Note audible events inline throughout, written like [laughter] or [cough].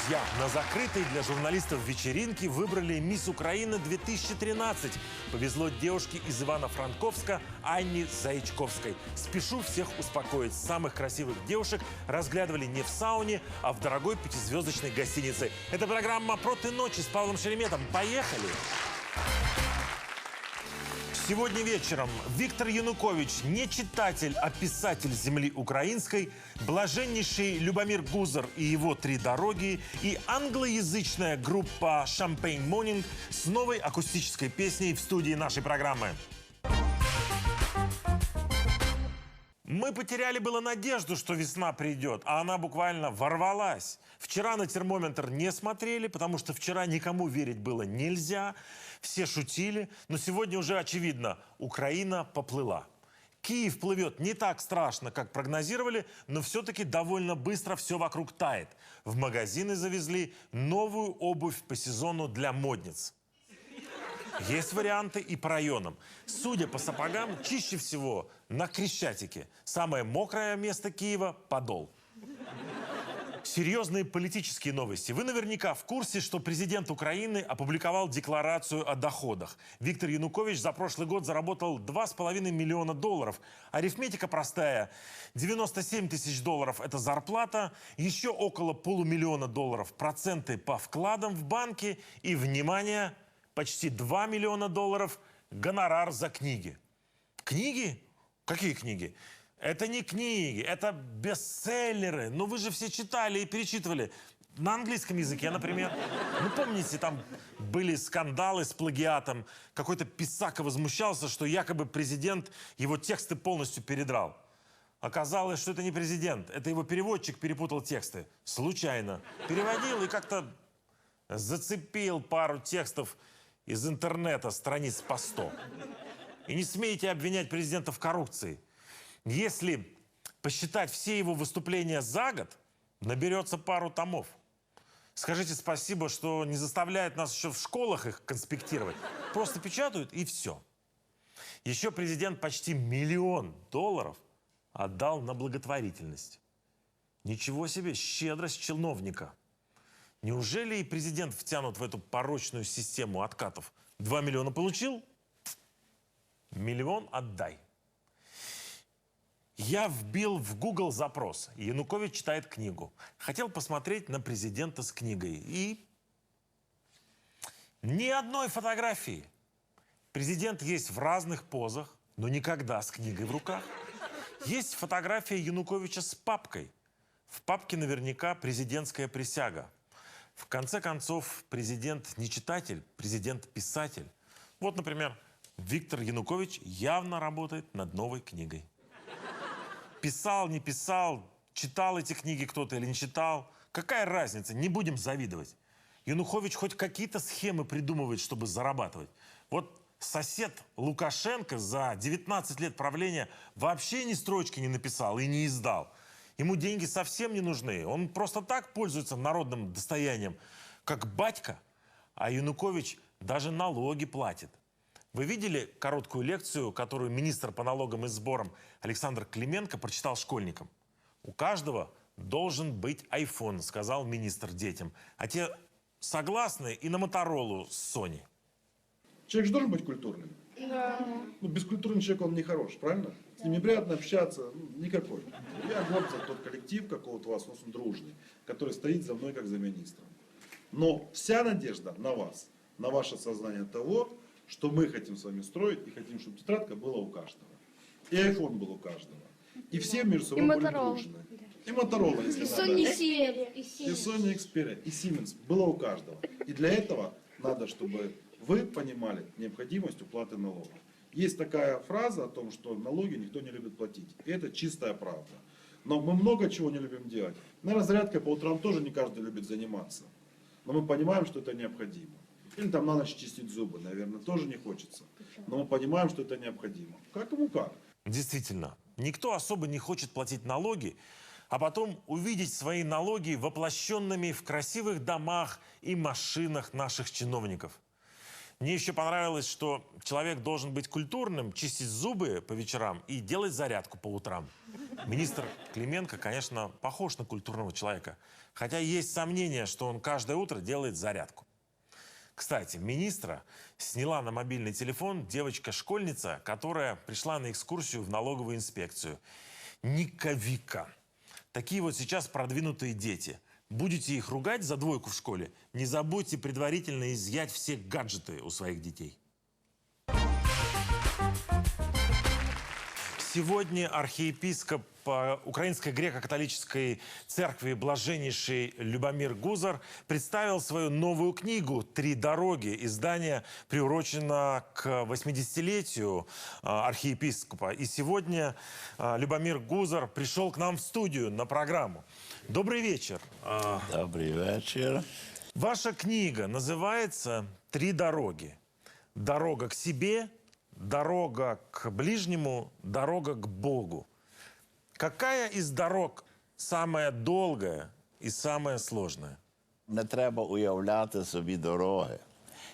друзья! На закрытой для журналистов вечеринке выбрали «Мисс Украина-2013». Повезло девушке из Ивано-Франковска Анне Заячковской. Спешу всех успокоить. Самых красивых девушек разглядывали не в сауне, а в дорогой пятизвездочной гостинице. Это программа «Проты ночи» с Павлом Шереметом. Поехали! Сегодня вечером Виктор Янукович не читатель, а писатель земли украинской, блаженнейший Любомир Гузар и его «Три дороги» и англоязычная группа «Champagne Morning» с новой акустической песней в студии нашей программы. Мы потеряли было надежду, что весна придет, а она буквально ворвалась. Вчера на термометр не смотрели, потому что вчера никому верить было нельзя. Все шутили, но сегодня уже очевидно, Украина поплыла. Киев плывет не так страшно, как прогнозировали, но все-таки довольно быстро все вокруг тает. В магазины завезли новую обувь по сезону для модниц. Есть варианты и по районам. Судя по сапогам, чище всего на Крещатике. Самое мокрое место Киева – Подол. Серьезные политические новости. Вы наверняка в курсе, что президент Украины опубликовал декларацию о доходах. Виктор Янукович за прошлый год заработал 2,5 миллиона долларов. Арифметика простая. 97 тысяч долларов – это зарплата, еще около полумиллиона долларов – проценты по вкладам в банке и, внимание, почти 2 миллиона долларов – гонорар за книги. Книги? Какие книги? Это не книги, это бестселлеры. Ну вы же все читали и перечитывали. На английском языке, например. Ну, помните, там были скандалы с плагиатом. Какой-то писака возмущался, что якобы президент его тексты полностью передрал. Оказалось, что это не президент, это его переводчик перепутал тексты. Случайно. Переводил и как-то зацепил пару текстов из интернета, страниц по 100. И не смейте обвинять президента в коррупции. Если посчитать все его выступления за год, наберется пару томов. Скажите спасибо, что не заставляет нас еще в школах их конспектировать. Просто печатают и все. Еще президент почти миллион долларов отдал на благотворительность. Ничего себе, щедрость чиновника. Неужели и президент втянут в эту порочную систему откатов? Два миллиона получил? Миллион отдай. Я вбил в Google запрос. Янукович читает книгу. Хотел посмотреть на президента с книгой. И ни одной фотографии. Президент есть в разных позах, но никогда с книгой в руках. Есть фотография Януковича с папкой. В папке наверняка президентская присяга. В конце концов, президент не читатель, президент писатель. Вот, например, Виктор Янукович явно работает над новой книгой. Писал, не писал, читал эти книги кто-то или не читал. Какая разница, не будем завидовать. Янукович хоть какие-то схемы придумывает, чтобы зарабатывать. Вот сосед Лукашенко за 19 лет правления вообще ни строчки не написал и не издал. Ему деньги совсем не нужны. Он просто так пользуется народным достоянием, как батька. А Янукович даже налоги платит. Вы видели короткую лекцию, которую министр по налогам и сборам Александр Клименко прочитал школьникам? У каждого должен быть iPhone, сказал министр детям. А те согласны и на Моторолу с Sony. Человек же должен быть культурным. Да. Ну, бескультурный человек, он не хорош, правильно? С ним неприятно общаться, ну, никакой. Я горд за тот коллектив, какой вот у вас, у нас он дружный, который стоит за мной как за министром. Но вся надежда на вас, на ваше сознание того, что мы хотим с вами строить и хотим, чтобы тетрадка была у каждого. И iPhone был у каждого. И все между собой И были Motorola. дружны. И Моторола, если И надо. Sony Xperia. И И Sony Xperia, и Siemens было у каждого. И для этого надо, чтобы вы понимали необходимость уплаты налогов. Есть такая фраза о том, что налоги никто не любит платить. Это чистая правда. Но мы много чего не любим делать. Наверное, зарядкой по утрам тоже не каждый любит заниматься. Но мы понимаем, что это необходимо. Или там на ночь чистить зубы, наверное, тоже не хочется. Но мы понимаем, что это необходимо. Как ему как. Действительно, никто особо не хочет платить налоги, а потом увидеть свои налоги воплощенными в красивых домах и машинах наших чиновников. Мне еще понравилось, что человек должен быть культурным, чистить зубы по вечерам и делать зарядку по утрам. Министр Клименко, конечно, похож на культурного человека, хотя есть сомнения, что он каждое утро делает зарядку. Кстати, министра сняла на мобильный телефон девочка-школьница, которая пришла на экскурсию в налоговую инспекцию. Ника Вика. Такие вот сейчас продвинутые дети. Будете их ругать за двойку в школе, не забудьте предварительно изъять все гаджеты у своих детей. Сегодня архиепископ Украинской греко-католической церкви Блаженнейший Любомир Гузар представил свою новую книгу «Три дороги». Издание приурочено к 80-летию э, архиепископа. И сегодня э, Любомир Гузар пришел к нам в студию на программу. Добрый вечер. А, Добрий вечір. Ваша книга называется «Три дороги». Дорога к себе, дорога к ближнему, дорога к Богу. Какая из дорог самая долгая и самая сложная? Не треба уявляти собі дороги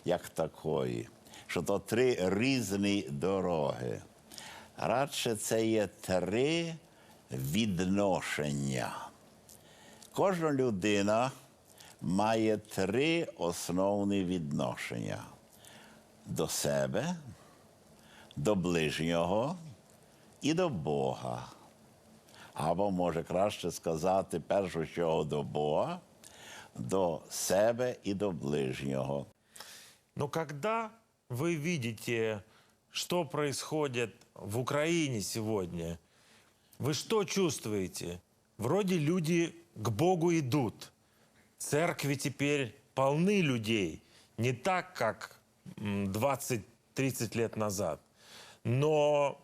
як такої, що то три різні дороги. Радше це є три відношення. Кожна людина має три основні відношення до себе, до ближнього і до Бога. Або може краще сказати, першу чого до Бога, до себе і до ближнього. Но когда вы видите, что происходит в Украине сегодня, вы что чувствуете? Вроде люди к Богу идут. Церкви теперь полны людей. Не так, как м, 20-30 лет назад. Но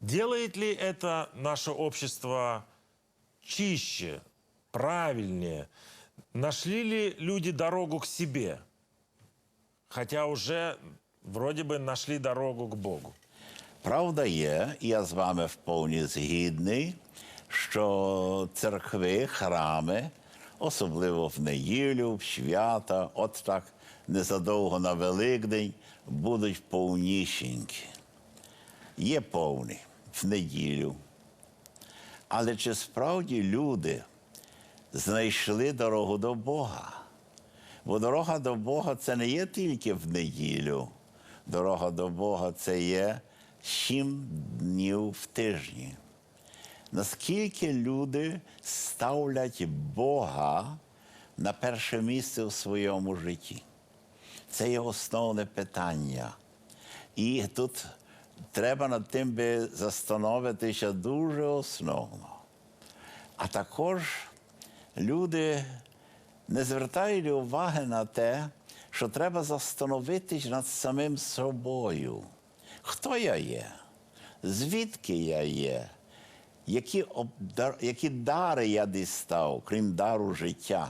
делает ли это наше общество чище, правильнее? Нашли ли люди дорогу к себе? Хотя уже вроде бы нашли дорогу к Богу. Правда є, я з вами вповні згідний, що церкви, храми, особливо в неділю, в свята, от так незадовго на Великдень, будуть повнішенькі. Є повні в неділю. Але чи справді люди знайшли дорогу до Бога? Бо дорога до Бога це не є тільки в неділю. Дорога до Бога це є сім днів в тижні. Наскільки люди ставлять Бога на перше місце у своєму житті? Це є основне питання. І тут треба над тим би застановитися дуже основно. А також люди не звертають уваги на те, що треба застановитись над самим собою. Хто я є? Звідки я є? Які, обдар... які дари я дістав, крім дару життя?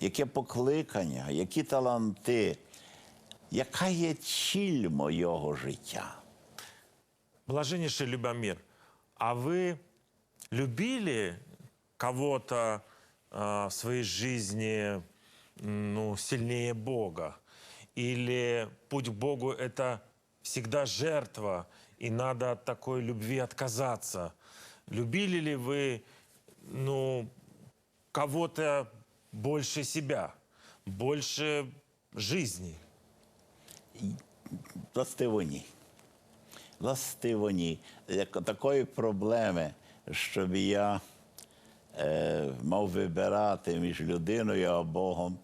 Яке покликання, які таланти? Яка є ціль моєго життя? Блаженнейший Любомир, а вы любили кого-то э, в своей жизни ну, сильнее Бога? Или путь к Богу – это всегда жертва, и надо от такой любви отказаться? Любили ли вы ну, кого-то больше себя, больше жизни? Ні. Властиво такої проблеми, щоб я е, мав вибирати між людиною а Богом,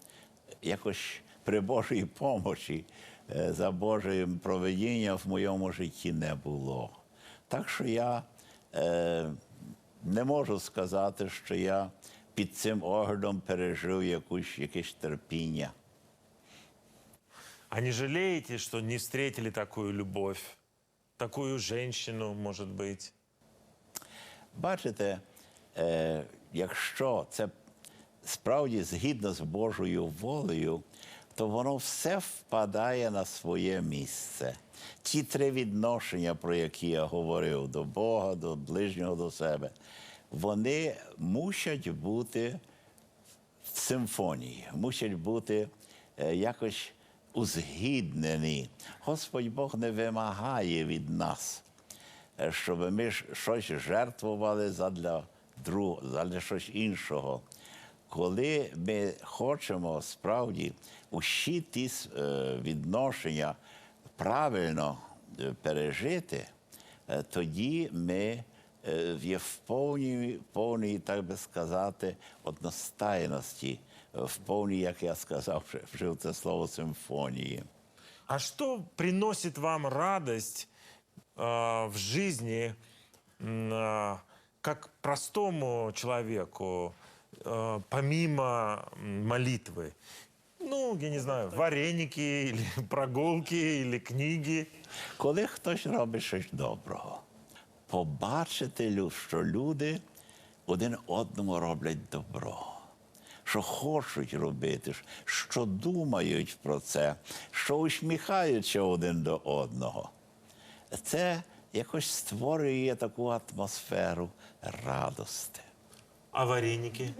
якось при Божій помочі, е, за Божим проведінням в моєму житті не було. Так що я е, не можу сказати, що я під цим оглядом пережив якусь, якесь терпіння. А не жалеете, что не встретили такую любовь, такую женщину, может быть? Бачите, е, якщо це справді згідно з Божою волею, то воно все впадає на своє місце. Ті три відношення, про які я говорив, до Бога, до ближнього, до себе, вони мусять бути в симфонії, мусять бути е, якось узгіднені. Господь Бог не вимагає від нас, щоб ми щось жертвували задля другого, задля щось іншого. Коли ми хочемо справді усі ті е, відношення правильно е, пережити, е, тоді ми є в повній, повній, так би сказати, одностайності, в повній, як я сказав, вже- вжив це слово симфонії. А что приносит вам радость э, в жизни, м, э, как простому человеку, э, помимо м, молитвы? Ну, я не знаю, вареники или [laughs] прогулки или книги. Коли хтось робить щось доброго, побачити, лю- що люди один одному роблять добро, що хочуть робити, що думають про це, що усміхаються один до одного. Це якось створює таку атмосферу радости. А вареники?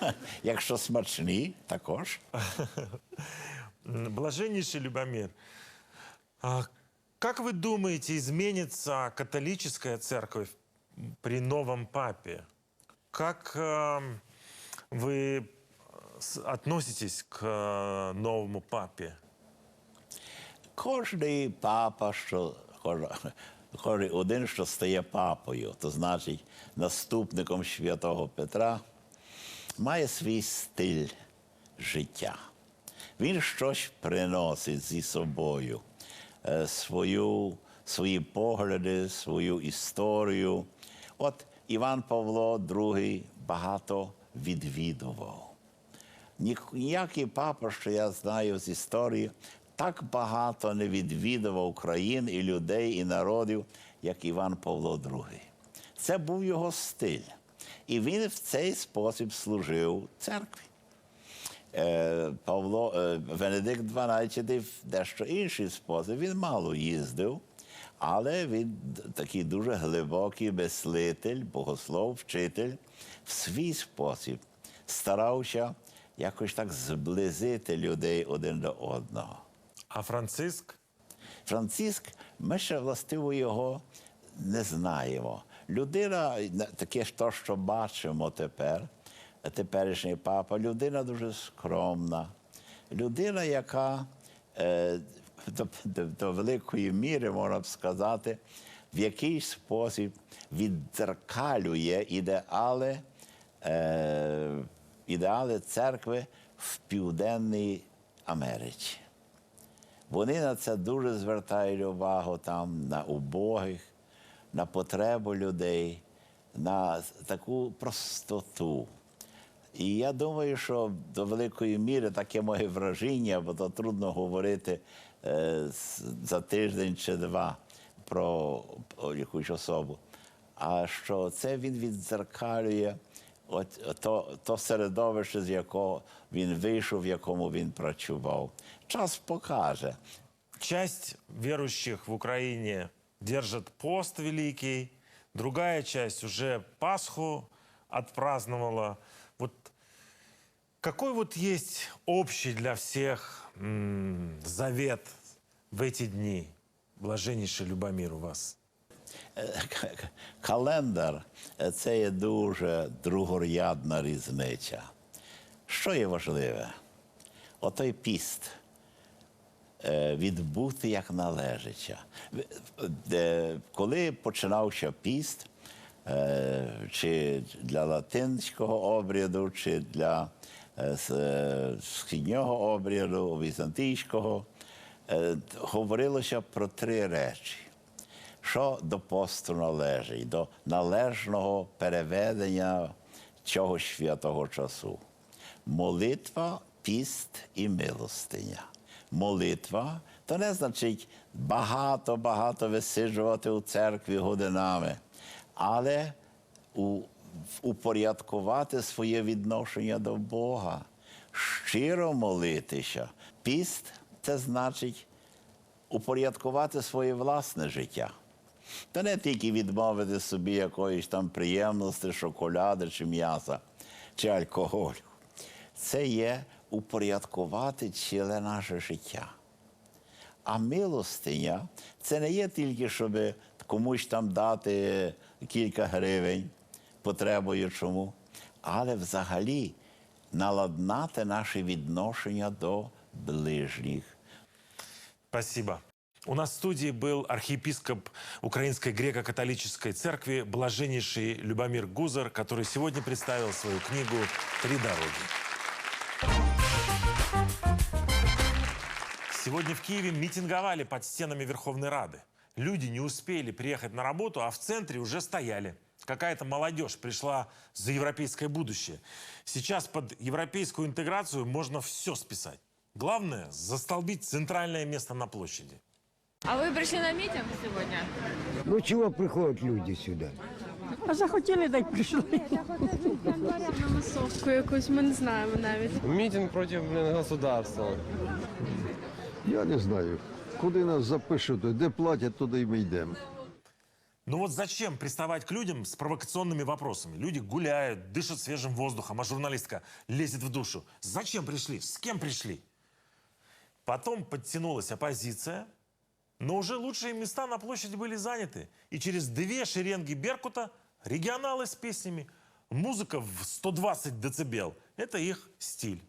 [laughs] Якщо смачні, також. М, [laughs] Блаженнейший Любомир, а как вы думаете, изменится католическая церковь при новом папе? Как вы э, с- относитесь к э, новому папе? Кожний папа, що кожен, кожен один, що стає папою, то значить наступником святого Петра, має свій стиль життя. Він щось приносить зі собою, е, свою, свої погляди, свою історію. От Іван Павло II багато відвідував. Ніякий папа, що я знаю з історії, так багато не відвідував країн і людей, і народів, як Іван Павло II. Це був його стиль. І він в цей спосіб служив церкві. Е, Павло е, Венедикт XII дещо інший спосіб. Він мало їздив, але він такий дуже глибокий мислитель, богослов, вчитель в свій спосіб старався якось так зблизити людей один до одного. А Франциск? Франциск, ми ще властиво його не знаємо. Людина, таке ж то, що бачимо тепер, теперішній папа, людина дуже скромна, людина, яка е, до, до, до великої міри, можна б сказати, в якийсь спосіб віддзеркалює ідеали, е, ідеали церкви в Південній Америці. Вони на це дуже звертають увагу там на убогих, на потребу людей, на таку простоту. І я думаю, що до великої міри таке моє враження, бо то трудно говорити е, за тиждень чи два про, якусь особу. А що це він віддзеркалює от, то, то середовище, з якого він вийшов, в якому він працював. Час покаже. Часть верующих в Украине держит пост великий, другая часть уже Пасху отпраздновала. Вот какой вот есть общий для всех м, завет в эти дни? Блаженнейший Любомир у вас. К- Календар е, це є дуже другорядна різниця. Що є важливе? Отой піст е, відбути як належиться. Де- Коли починався піст, е, чи для латинського обряду, чи для е, е, східнього обряду, візантійського, е, говорилося про три речі. Що до посту належить, до належного переведення цього святого часу? Молитва, піст і милостиня. Молитва то не значить багато-багато висиджувати у церкві годинами, але у, упорядкувати своє відношення до Бога, щиро молитися. Піст це значить упорядкувати своє власне життя. Та не тільки відмовити собі якоїсь там приємності, шоколаду чи м'яса, чи алкоголю. Це є упорядкувати ціле наше життя. А милостиня це не є тільки, щоб комусь там дати кілька гривень потребуючому, але взагалі наладнати наші відношення до ближніх. Спасибо. У нас в студии был архиепископ Украинской греко-католической церкви, блаженнейший Любомир Гузар, который сегодня представил свою книгу «Три дороги». Сегодня в Киеве митинговали под стенами Верховной Рады. Люди не успели приехать на работу, а в центре уже стояли. Какая-то молодежь пришла за европейское будущее. Сейчас под европейскую интеграцию можно все списать. Главное – застолбить центральное место на площади. А ви прийшли на мітинг сьогодні? Ну чого приходять люди сюди? А захотіли, так прийшли. Масовку якусь ми не знаємо навіть. Митинг против блин, государства. Я не знаю. Куди нас запишуть, де платять, туди й ми йдемо. Ну вот зачем приставать к людям с провокационными вопросами? Люди гуляют, дышат свежим воздухом, а журналистка лезет в душу. Зачем пришли? С кем пришли? Потом подтянулась оппозиция, но уже лучшие места на площади были заняты. И через две шеренги Беркута регионалы с песнями. Музыка в 120 децибел – это их стиль.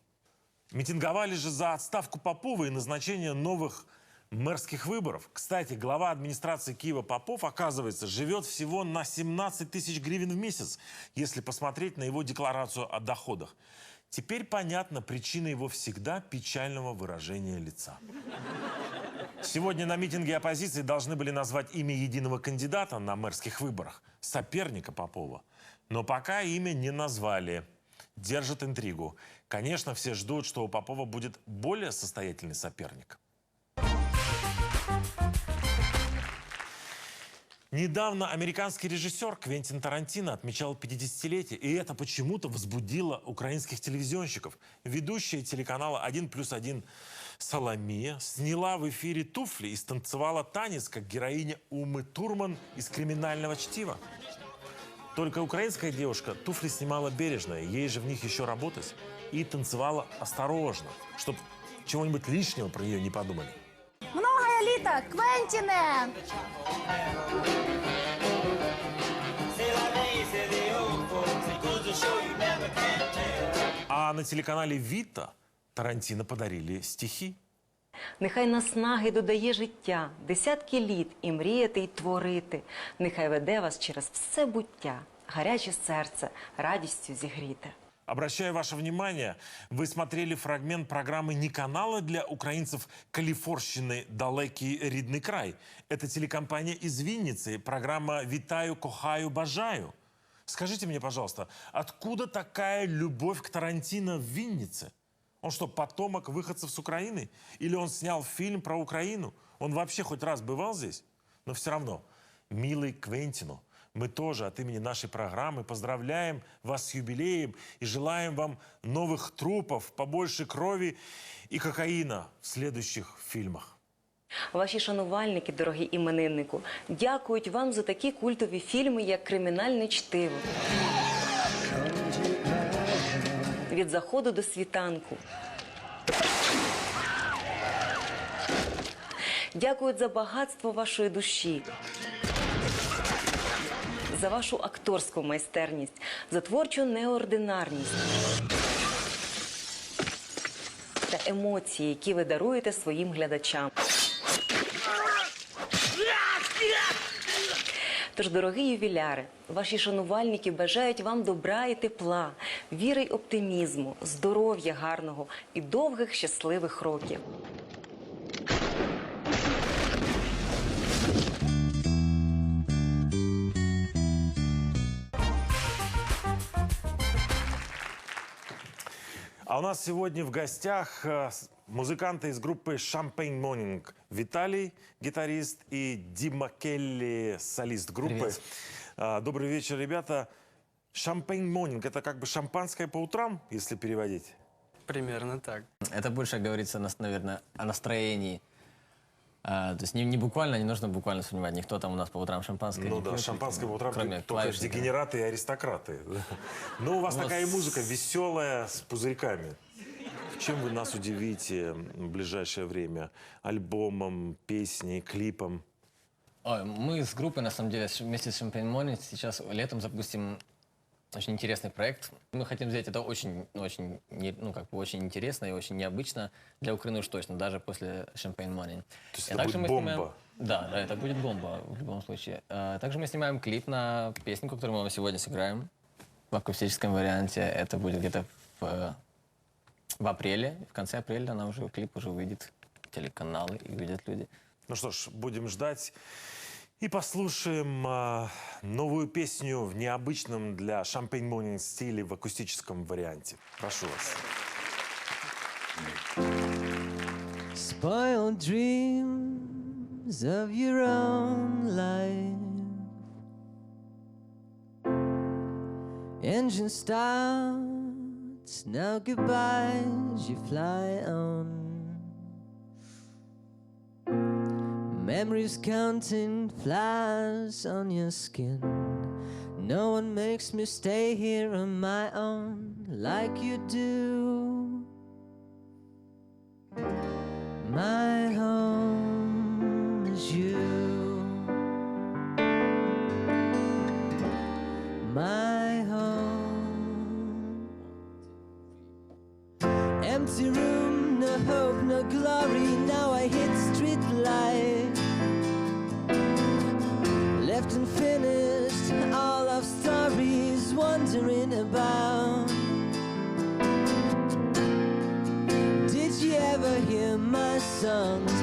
Митинговали же за отставку Попова и назначение новых мэрских выборов. Кстати, глава администрации Киева Попов, оказывается, живет всего на 17 тысяч гривен в месяц, если посмотреть на его декларацию о доходах. Теперь понятна причина его всегда печального выражения лица. Сегодня на митинге оппозиции должны были назвать имя единого кандидата на мэрских выборах, соперника Попова. Но пока имя не назвали. Держат интригу. Конечно, все ждут, что у Попова будет более состоятельный соперник. Недавно американский режиссер Квентин Тарантино отмечал 50-летие, и это почему-то возбудило украинских телевизионщиков. Ведущая телеканала «1 плюс 1» Соломия сняла в эфире туфли и станцевала танец, как героиня Умы Турман из «Криминального чтива». Только украинская девушка туфли снимала бережно, ей же в них еще работать. И танцевала осторожно, чтобы чего-нибудь лишнего про нее не подумали. Літа, Квентіне! А на телеканале «Вита» Тарантино подарили стихи. Нехай наснаги додає життя, десятки літ і мріяти, й творити. Нехай веде вас через все буття, гаряче серце, радістю зігріте. Обращаю ваше внимание, вы смотрели фрагмент программы не канала для украинцев Калифорщины «Далекий рідний край». Это телекомпания из Винницы, программа «Витаю, кохаю, бажаю». Скажите мне, пожалуйста, откуда такая любовь к Тарантино в Виннице? Он что, потомок выходцев с Украины? Или он снял фильм про Украину? Он вообще хоть раз бывал здесь? Но все равно, милый Квентину, мы тоже от имени нашей программы поздравляем вас с юбилеем и желаем вам новых трупов, побольше крови и кокаина в следующих фильмах. Ваші шанувальники, дорогі імениннику, дякують вам за такі культові фільми, як Кримінальне чтиво. Від заходу до світанку. Дякують за багатство вашої душі. За вашу акторську майстерність, за творчу неординарність та емоції, які ви даруєте своїм глядачам. Тож, дорогі ювіляри, ваші шанувальники бажають вам добра і тепла, віри й оптимізму, здоров'я гарного і довгих щасливих років. А у нас сегодня в гостях э, музыканты из группы Champagne Morning. Виталий, гитарист, и Дима Келли, солист группы. А, Добрый вечер, ребята. Champagne Morning – это как бы шампанское по утрам, если переводить? Примерно так. Это больше говорится, нас- наверное, о настроении А, то есть не, не буквально, не нужно буквально воспринимать. Никто там у нас по утрам шампанское Ну не да, пьет, шампанское по утрам кроме пьют только клавишника. дегенераты и аристократы. [laughs] Но у вас У нас- такая музыка веселая, с пузырьками. Чем вы нас удивите в ближайшее время? Альбомом, песней, клипом? Ой, мы с группой, на самом деле, с- вместе с Champagne Morning сейчас летом запустим очень интересный проект. Мы хотим сделать это очень, очень, не- ну, как бы очень интересно и очень необычно для Украины уж точно, даже после Champagne Morning. То есть это будет мы снимаем- бомба? Да, да, это будет бомба в любом случае. А, Также мы снимаем клип на песню, которую мы вам сегодня сыграем в акустическом варианте. Это будет где-то в, э, в апреле. В конце апреля она уже, клип уже выйдет. Телеканалы и увидят люди. Ну что ж, будем ждать и послушаем а, новую песню в необычном для Champagne Morning стиле в акустическом варианте. Прошу вас. Spoiled dreams of your own life. Engine starts, now goodbye as you fly on. Memories counting flies on your skin. No one makes me stay here on my own like you do. My home songs?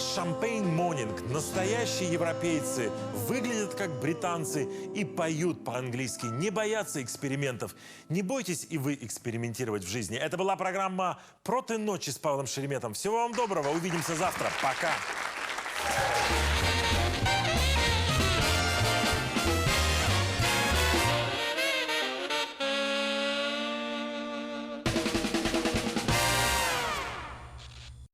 Champagne Morning, настоящие европейцы, выглядят как британцы и поют по-английски, не боятся экспериментов. Не бойтесь и вы экспериментировать в жизни. Это была программа «Проты ночи» с Павлом Шереметом. Всего вам доброго, увидимся завтра. Пока.